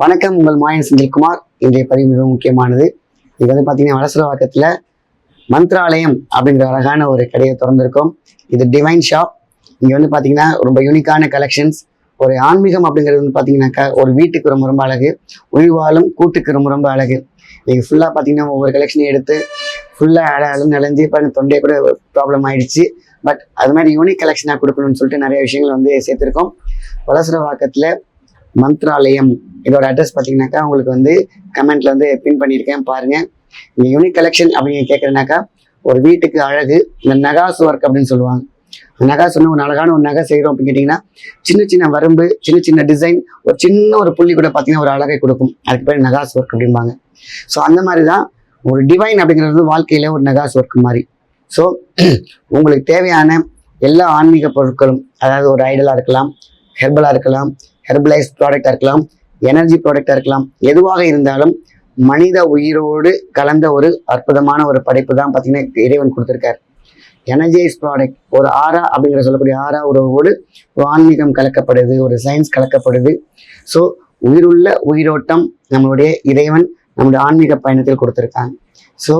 வணக்கம். உங்கள் மாயன் செந்தில்குமார். இன்றைய பதிவு மிகவும் முக்கியமானது. இது வந்து பார்த்தீங்கன்னா வளசரவாக்கத்தில் மந்த்ராலயம் அப்படிங்கிற அழகான ஒரு கடையை திறந்திருக்கோம். இது டிவைன் ஷாப் இங்கே வந்து பார்த்தீங்கன்னா ரொம்ப யூனிக்கான கலெக்ஷன்ஸ் ஒரு ஆன்மீகம் அப்படிங்கிறது வந்து பார்த்தீங்கன்னாக்கா ஒரு வீட்டுக்கு ரொம்ப ரொம்ப அழகு. உயிர்வாழும் கூட்டுக்கு ரொம்ப ரொம்ப அழகு. நீங்கள் ஃபுல்லாக பார்த்தீங்கன்னா ஒவ்வொரு கலெக்ஷனையும் எடுத்து ஃபுல்லாக அழ அழு நலஞ்சு இப்போ தொண்டையை கூட ப்ராப்ளம் ஆயிடுச்சு. பட் அது மாதிரி யூனிக் கலெக்ஷனாக கொடுக்கணும்னு சொல்லிட்டு நிறைய விஷயங்கள் வந்து சேர்த்துருக்கோம். வளசரவாக்கத்தில் மந்த்ராலயம். இதோட அட்ரஸ் பார்த்தீங்கன்னாக்கா உங்களுக்கு வந்து கமெண்ட்ல வந்து பின் பண்ணியிருக்கேன் பாருங்க. இந்த யூனிக் கலெக்ஷன் அப்படின்னு கேட்குறேனாக்கா ஒரு வீட்டுக்கு அழகு இந்த நகாஸ் ஒர்க் அப்படின்னு சொல்லுவாங்க. நகாஸ் சொன்ன ஒரு அழகான ஒரு நகை செய்கிறோம் அப்படின்னு கேட்டிங்கன்னா சின்ன சின்ன வரம்பு சின்ன சின்ன டிசைன் ஒரு சின்ன ஒரு புள்ளி கூட பார்த்தீங்கன்னா ஒரு அழகை கொடுக்கும். அதுக்கு பேர் நகாஸ் ஒர்க் அப்படிம்பாங்க. ஸோ அந்த மாதிரி தான் ஒரு டிவைன் அப்படிங்கிறது வந்து வாழ்க்கையில் ஒரு நகாஸ் ஒர்க் மாதிரி. ஸோ உங்களுக்கு தேவையான எல்லா ஆன்மீக பொருட்களும் அதாவது ஒரு ஐடலாக இருக்கலாம் ஹெர்பலாக இருக்கலாம் ஹெர்பலைஸ் ப்ராடக்டாக இருக்கலாம் எனர்ஜி ப்ராடக்டாக இருக்கலாம் எதுவாக இருந்தாலும் மனித உயிரோடு கலந்த ஒரு அற்புதமான ஒரு படைப்பு தான் பார்த்தீங்கன்னா இறைவன் கொடுத்துருக்கார். எனர்ஜைஸ் ப்ராடக்ட் ஒரு ஆரா அப்படிங்கிற சொல்லக்கூடிய ஆரா உறவோடு ஒரு ஆன்மீகம் கலக்கப்படுது ஒரு சயின்ஸ் கலக்கப்படுது. ஸோ உயிருள்ள உயிரோட்டம் நம்மளுடைய இறைவன் நம்மளுடைய ஆன்மீக பயணத்தில் கொடுத்துருக்காங்க. ஸோ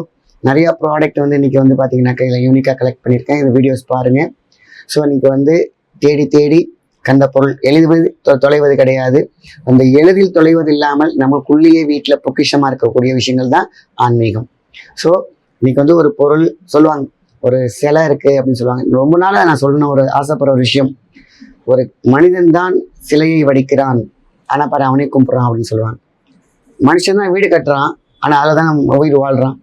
நிறைய ப்ராடக்ட் வந்து இன்றைக்கி வந்து பார்த்தீங்கன்னாக்கா இதில் யூனிக்காக கலெக்ட் பண்ணியிருக்கேன். இந்த வீடியோஸ் பாருங்கள் ஸோ இன்னைக்கு வந்து தேடி தேடி கண்ட பொருள் எழுதுவது தொ- தொலைவது கிடையாது. அந்த எளிதில் தொலைவது இல்லாமல் நமக்குள்ளேயே வீட்டில் பொக்கிஷமாக இருக்கக்கூடிய விஷயங்கள் தான் ஆன்மீகம். ஸோ இன்னைக்கு வந்து ஒரு பொருள் சொல்லுவாங்க. ஒரு சிலை இருக்குது அப்படின்னு சொல்லுவாங்க. ரொம்ப நாளாக நான் சொல்லணும் ஒரு ஆசைப்படுற ஒரு விஷயம். ஒரு மனிதன் தான் சிலையை வடிக்கிறான். ஆனால் பாரு அவனே கும்பிட்றான் அப்படின்னு சொல்லுவாங்க. மனுஷன் தான் வீடு கட்டுறான். ஆனால் அதில் தான் நம்ம உயிர் வாழ்கிறான்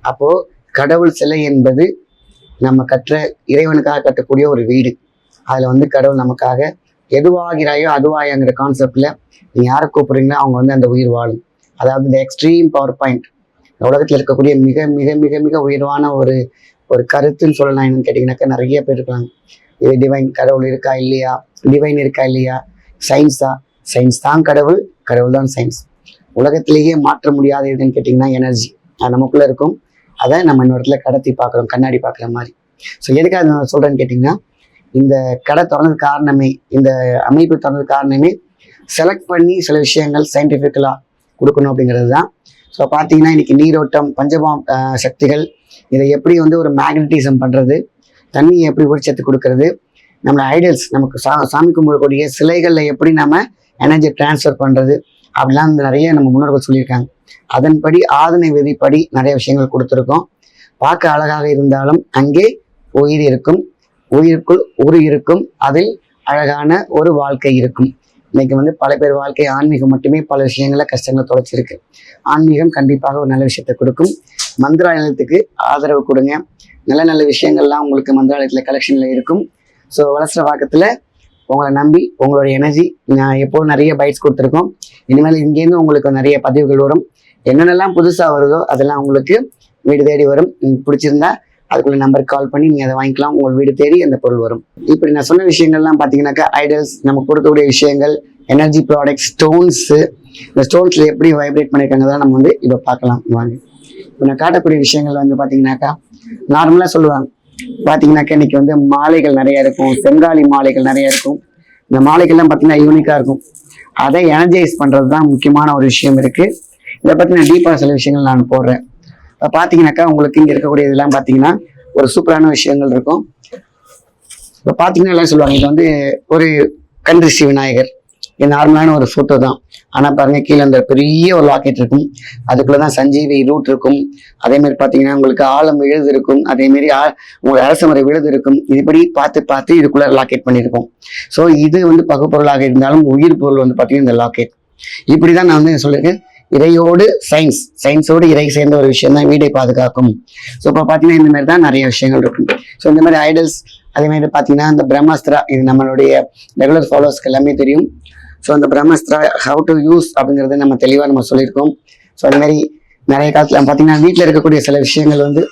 அப்போது கடவுள் சிலை என்பது நம்ம கற்ற இறைவனுக்காக கட்டக்கூடிய ஒரு வீடு. அதில் வந்து கடவுள் நமக்காக எதுவாகிறாயோ அதுவாயங்கிற கான்செப்டில் நீங்கள் யாரை கூப்பிட்றீங்களோ அவங்க வந்து அந்த உயிர் வாழும். அதாவது இந்த எக்ஸ்ட்ரீம் பவர் பாயிண்ட் உலகத்தில் இருக்கக்கூடிய மிக மிக மிக மிக உயர்வான ஒரு ஒரு கருத்துன்னு சொல்லலாம் என்னன்னு கேட்டிங்கனாக்கா நிறைய பேர் இருக்காங்க. இது டிவைன் கடவுள் இருக்கா இல்லையா? டிவைன் இருக்கா இல்லையா? சயின்ஸா சயின்ஸ் தான் கடவுள் கடவுள் தான் சயின்ஸ் உலகத்திலேயே மாற்ற முடியாத எதுன்னு கேட்டிங்கன்னா எனர்ஜி அது நமக்குள்ளே இருக்கும். அதை நம்ம இன்னொரு இடத்துல கடத்தி பார்க்குறோம் கண்ணாடி பார்க்குற மாதிரி. ஸோ எதுக்காக நான் சொல்கிறேன்னு கேட்டிங்கன்னா இந்த கடை திறந்தது காரணமே இந்த அமைப்பு திறந்தது காரணமே செலக்ட் பண்ணி சில விஷயங்கள் சயின்டிஃபிக்கலாக கொடுக்கணும் அப்படிங்கிறது தான். ஸோ பார்த்தீங்கன்னா இன்றைக்கி நீரோட்டம் பஞ்சபாம் சக்திகள் இதை எப்படி வந்து ஒரு மேக்னட்டிசம் பண்ணுறது தண்ணியை எப்படி உரிச்சத்து கொடுக்கறது நம்மளை ஐடல்ஸ் நமக்கு சா சாமி கும்பிடக்கூடிய சிலைகளில் எப்படி நம்ம எனர்ஜி டிரான்ஸ்ஃபர் பண்ணுறது அப்படிலாம் வந்து நிறைய நம்ம முன்னோர்கள் சொல்லியிருக்காங்க. அதன்படி ஆதனை விதிப்படி நிறைய விஷயங்கள் கொடுத்துருக்கோம். பார்க்க அழகாக இருந்தாலும் அங்கே உயிர் இருக்கும். உயிருக்குள் உரு இருக்கும் அதில் அழகான ஒரு வாழ்க்கை இருக்கும். இன்னைக்கு வந்து பல பேர் வாழ்க்கை ஆன்மீகம் மட்டுமே பல விஷயங்களை கஷ்டங்களை தொலைச்சிருக்கு. ஆன்மீகம் கண்டிப்பாக ஒரு நல்ல விஷயத்தை கொடுக்கும். மந்திராலயத்துக்கு ஆதரவு கொடுங்க. நல்ல நல்ல விஷயங்கள்லாம் உங்களுக்கு மந்திராலயத்தில் கலெக்ஷனில் இருக்கும். ஸோ வளசர வாக்கத்தில் உங்களை நம்பி உங்களோட எனர்ஜி நான் எப்போதும் நிறைய பைட்ஸ் கொடுத்துருக்கோம். இனிமேல் இங்கேருந்து உங்களுக்கு நிறைய பதிவுகள் வரும். என்னென்னலாம் புதுசாக வருதோ அதெல்லாம் உங்களுக்கு வீடு தேடி வரும். உங்களுக்கு பிடிச்சிருந்தா அதுக்குள்ள நம்பருக்கு கால் பண்ணி நீங்கள் அதை வாங்கிக்கலாம். உங்கள் வீடு தேடி அந்த பொருள் வரும். இப்படி நான் சொன்ன விஷயங்கள்லாம் பார்த்தீங்கன்னாக்கா ஐடல்ஸ் நமக்கு கொடுக்கக்கூடிய விஷயங்கள் எனர்ஜி ப்ராடக்ட்ஸ் ஸ்டோன்ஸு இந்த ஸ்டோன்ஸில் எப்படி வைப்ரேட் பண்ணியிருக்காங்க தான் நம்ம வந்து இப்போ பார்க்கலாம். வாங்க. இப்போ நான் காட்டக்கூடிய விஷயங்கள் வந்து பார்த்தீங்கன்னாக்கா நார்மலாக சொல்லுவாங்க. பார்த்தீங்கன்னாக்கா இன்னைக்கு வந்து மாலைகள் நிறைய இருக்கும் செங்காலி மாலைகள் நிறைய இருக்கும். இந்த மாலைகள்லாம் பார்த்தீங்கன்னா யூனிக்காக இருக்கும். அதை எனர்ஜைஸ் பண்ணுறது தான் முக்கியமான ஒரு விஷயம் இருக்குது இதை பற்றி நான் டீப்பாக சில விஷயங்கள் நான் போடுறேன். பார்த்தீங்கன்னாக்கா உங்களுக்கு இங்கே இருக்கக்கூடிய இதெல்லாம் பார்த்தீங்கன்னா ஒரு சூப்பரான விஷயங்கள் இருக்கும். இப்போ பார்த்தீங்கன்னா எல்லாம் சொல்லுவாங்க இது வந்து ஒரு கந்திருஷ்டி விநாயகர். இது நார்மலான ஒரு ஃபோட்டோ தான். ஆனால் பாருங்க கீழே அந்த பெரிய ஒரு லாக்கெட் இருக்கும். அதுக்குள்ளே தான் சஞ்சீவி ரூட் இருக்கும். அதே மாதிரி பார்த்தீங்கன்னா உங்களுக்கு ஆழம் விழுது இருக்கும். அதே மாதிரி ஆ- உங்களுக்கு அரசு முறை விழுது இருக்கும். இதுபடி பார்த்து பார்த்து இதுக்குள்ள லாக்கெட் பண்ணியிருக்கோம் ஸோ இது வந்து பகுப்பொருளாக இருந்தாலும் உயிர் பொருள் வந்து பார்த்தீங்கன்னா இந்த லாக்கெட் இப்படி தான் நான் வந்து சொல்லியிருக்கேன். இறையோடு சயின்ஸ் சயின்ஸோடு இறை சேர்ந்த ஒரு விஷயம் தான் வீடை பாதுகாக்கும். ஸோ இப்போ பார்த்தீங்கன்னா இந்த மாதிரி தான் நிறைய விஷயங்கள் இருக்கும். ஸோ இந்த மாதிரி ஐடல்ஸ் அதே மாதிரி பார்த்தீங்கன்னா இந்த பிரம்மாஸ்திரா இது நம்மளுடைய ரெகுலர் ஃபாலோவர்ஸ்க்கு எல்லாமே தெரியும். ஸோ அந்த பிரம்மாஸ்திரா ஹவு டு யூஸ் அப்படிங்கிறத நம்ம தெளிவாக நம்ம சொல்லியிருக்கோம். ஸோ அது மாதிரி நிறைய காலத்தில் பார்த்தீங்கன்னா வீட்டில் இருக்கக்கூடிய சில விஷயங்கள் வந்து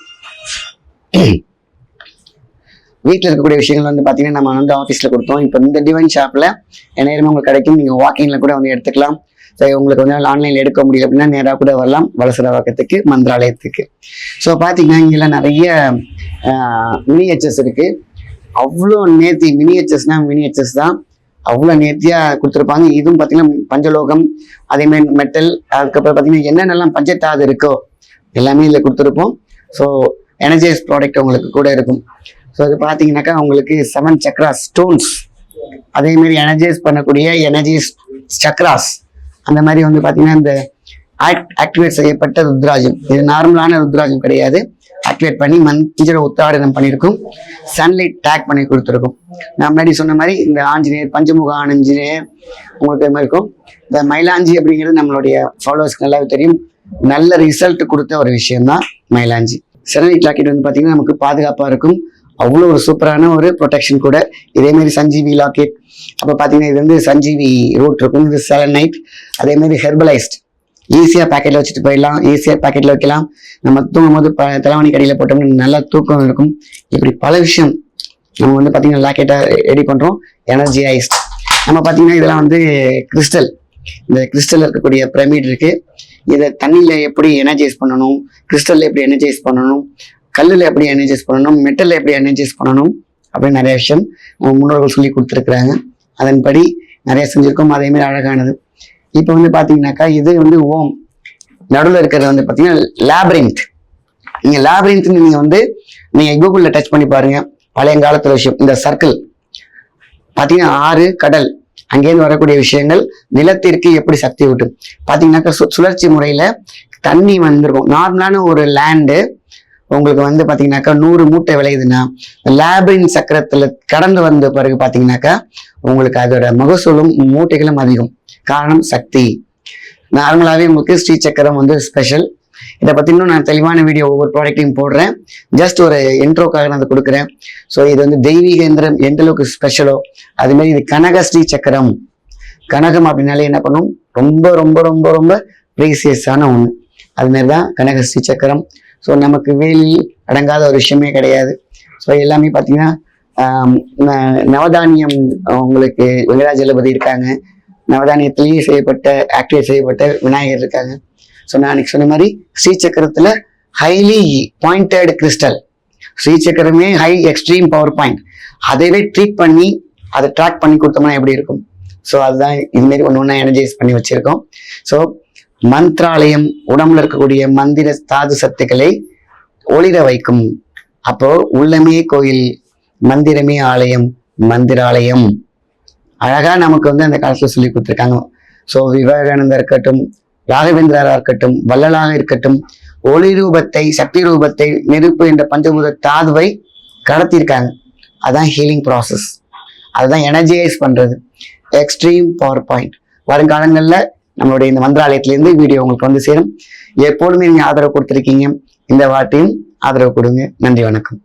வீட்டில் இருக்கக்கூடிய விஷயங்கள் வந்து பார்த்தீங்கன்னா நம்ம வந்து ஆஃபீஸில் கொடுத்தோம். இப்போ இந்த டிவைன் ஷாப்பில் நேரமே உங்களுக்கு கிடைக்கும். நீங்கள் வாக்கிங்கில் கூட வந்து எடுத்துக்கலாம். சரி உங்களுக்கு வந்து ஆன்லைனில் எடுக்க முடியல அப்படின்னா நேராக கூட வரலாம். வலசரவாக்கத்துக்கு மந்திராலயத்துக்கு. ஸோ பார்த்தீங்கன்னா இங்கெல்லாம் நிறைய மினியேச்சர்ஸ் இருக்குது அவ்வளோ நேர்த்தி மினியேச்சர்ஸ்னால் மினியேச்சர்ஸ் தான். அவ்வளோ நேர்த்தியாக கொடுத்துருப்பாங்க. இதுவும் பார்த்தீங்கன்னா பஞ்சலோகம் அதே மாதிரி மெட்டல் அதுக்கப்புறம் பார்த்தீங்கன்னா என்னென்னலாம் பஞ்சத்தாது இருக்கோ எல்லாமே இதில் கொடுத்துருப்போம். ஸோ எனர்ஜைஸ் ப்ராடக்ட் உங்களுக்கு கூட இருக்கும். ஸோ அது பார்த்தீங்கன்னாக்கா உங்களுக்கு செவன் சக்ரா ஸ்டோன்ஸ் அதே மாதிரி எனர்ஜைஸ் பண்ணக்கூடிய எனர்ஜிஸ் சக்ராஸ் அந்த மாதிரி வந்து பார்த்தீங்கன்னா இந்த ஆக்டிவேட் செய்யப்பட்ட ருத்ராஜம். இது நார்மலான ருத்ராஜம் கிடையாது. ஆக்டிவேட் பண்ணி மஞ்சள் உத்தாடனம் பண்ணியிருக்கும் சன்லைட் டேக் பண்ணி கொடுத்துருக்கும். நான் முன்னாடி சொன்ன மாதிரி இந்த ஆஞ்சநேயர் பஞ்சமுக ஆஞ்சநேயர் உங்களுக்கு மாதிரி இருக்கும். இந்த மயிலாஞ்சி அப்படிங்கிறது நம்மளுடைய ஃபாலோவர்ஸ்க்கு நல்லாவே தெரியும். நல்ல ரிசல்ட் கொடுத்த ஒரு விஷயம்தான் மயிலாஞ்சி. செரனிக் லாக்கெட் வந்து பார்த்தீங்கன்னா நமக்கு பாதுகாப்பாக இருக்கும். அவ்வளோ ஒரு சூப்பரான ஒரு ப்ரொடெக்ஷன் கூட. இதே மாதிரி சஞ்சீவி லாக்கெட் அப்போ பார்த்தீங்கன்னா இது வந்து சஞ்சீவி ரூட் இருக்கும். இது நைட் அதே மாதிரி ஹெர்பலைஸ்ட் ஈஸியாக பேக்கெட்டில் வச்சுட்டு போயிடலாம். ஈஸியாக பேக்கெட்டில் வைக்கலாம். நம்ம தூங்கும் போது ப தலைவணி கடையில் போட்டோம்னா நல்லா தூக்கம் இருக்கும். இப்படி பல விஷயம் நம்ம வந்து பார்த்தீங்கன்னா லாக்கெட்டாக ரெடி பண்ணுறோம் எனர்ஜி ஐஸ்ட் நம்ம பார்த்தீங்கன்னா இதெல்லாம் வந்து கிறிஸ்டல் இந்த கிறிஸ்டல் இருக்கக்கூடிய பிரமிட் இருக்குது இதை தண்ணியில் எப்படி எனர்ஜைஸ் பண்ணணும்? கிறிஸ்டலில் எப்படி எனர்ஜைஸ் பண்ணணும்? கல்லில் எப்படி எனர்ஜைஸ் பண்ணணும் மெட்டலில் எப்படி எனர்ஜைஸ் பண்ணணும் அப்படின்னு நிறைய விஷயம் நம்ம முன்னோர்கள் சொல்லி கொடுத்துருக்குறாங்க. அதன்படி நிறைய செஞ்சுருக்கோம். அதே மாதிரி அழகானது. இப்போ வந்து பார்த்தீங்கன்னாக்கா இது வந்து ஓம். நடுவில் இருக்கிறது வந்து பார்த்தீங்கன்னா லேப்ரின்த் நீங்கள் லேப்ரின்த்னு நீங்கள் வந்து நீங்கள் கூகுளில் டச் பண்ணி பாருங்க. பழைய காலத்துல விஷயம் இந்த சர்க்கிள் பார்த்தீங்கன்னா ஆறு கடல். அங்கேருந்து வரக்கூடிய விஷயங்கள் நிலத்திற்கு எப்படி சக்தி விட்டு பார்த்தீங்கன்னாக்கா சு சுழற்சி முறையில் தண்ணி வந்திருக்கும். நார்மலான ஒரு லேண்டு உங்களுக்கு வந்து பார்த்தீங்கன்னாக்கா நூறு மூட்டை விளையுதுன்னா லேபின் சக்கரத்தில் கடந்து வந்த பிறகு பார்த்தீங்கன்னாக்கா உங்களுக்கு அதோட மகசூலும் மூட்டைகளும் அதிகம். காரணம் சக்தி. நார்மலாகவே உங்களுக்கு ஸ்ரீ சக்கரம் வந்து ஸ்பெஷல் இதை பற்றி இன்னும் நான் தெளிவான வீடியோ ஒவ்வொரு ப்ராடக்ட்டையும் போடுறேன். ஜஸ்ட் ஒரு இன்ட்ரோக்காக நான் அதை கொடுக்குறேன். ஸோ இது வந்து தெய்வீக எந்திரம் எந்த அளவுக்கு ஸ்பெஷலோ அதுமாரி இது கனக ஸ்ரீ சக்கரம். கனகம் அப்படின்னாலே என்ன பண்ணும்? ரொம்ப ரொம்ப ரொம்ப ரொம்ப ப்ரீசியஸான ஒன்று அதுமாரி தான் கனக ஸ்ரீ சக்கரம். ஸோ நமக்கு வேலி அடங்காத ஒரு விஷயமே கிடையாது. ஸோ எல்லாமே பார்த்தீங்கன்னா ந- நவதானியம் உங்களுக்கு வெங்கடாஜலபதி இருக்காங்க. நவதானியத்திலேயே செய்யப்பட்ட ஆக்டிவேட் செய்யப்பட்ட விநாயகர் இருக்காங்க. ஸோ நான் அன்னைக்கு சொன்ன மாதிரி ஸ்ரீசக்கரத்தில் ஹைலி பாயிண்டட் கிறிஸ்டல் ஸ்ரீசக்கரமே ஹை எக்ஸ்ட்ரீம் பவர் பாயிண்ட் அதைவே ட்ரீட் பண்ணி அதை ட்ராக் பண்ணி கொடுத்தோம்னா எப்படி இருக்கும்? ஸோ அதுதான் இதுமாரி ஒன்று ஒன்றா எனர்ஜைஸ் பண்ணி வச்சுருக்கோம். ஸோ மந்திராலயம் உடம்புல இருக்கக்கூடிய மந்திர தாது சத்துக்களை ஒளிர வைக்கும். அப்போ உள்ளமே கோயில் மந்திரமே ஆலயம் மந்திராலயம். அழகா நமக்கு வந்து அந்த காலத்துல சொல்லி கொடுத்துருக்காங்க. ஸோ விவேகானந்தர் இருக்கட்டும் ராகவேந்திரரா இருக்கட்டும் வள்ளலாக இருக்கட்டும் ஒளி ரூபத்தை சக்தி ரூபத்தை நெருப்பு என்ற பஞ்சபூத தாதுவை கடத்தியிருக்காங்க. அதுதான் ஹீலிங் ப்ராசஸ் அதுதான் எனர்ஜைஸ் பண்றது. எக்ஸ்ட்ரீம் பவர் பாயிண்ட் வருங்காலங்களில் நம்மளுடைய இந்த மந்திராலயத்திலேருந்து வீடியோ உங்களுக்கு வந்து சேரும். எப்போதுமே நீங்கள் ஆதரவு கொடுத்துருக்கீங்க. இந்த வாட்டியும் ஆதரவு கொடுங்க. நன்றி வணக்கம்.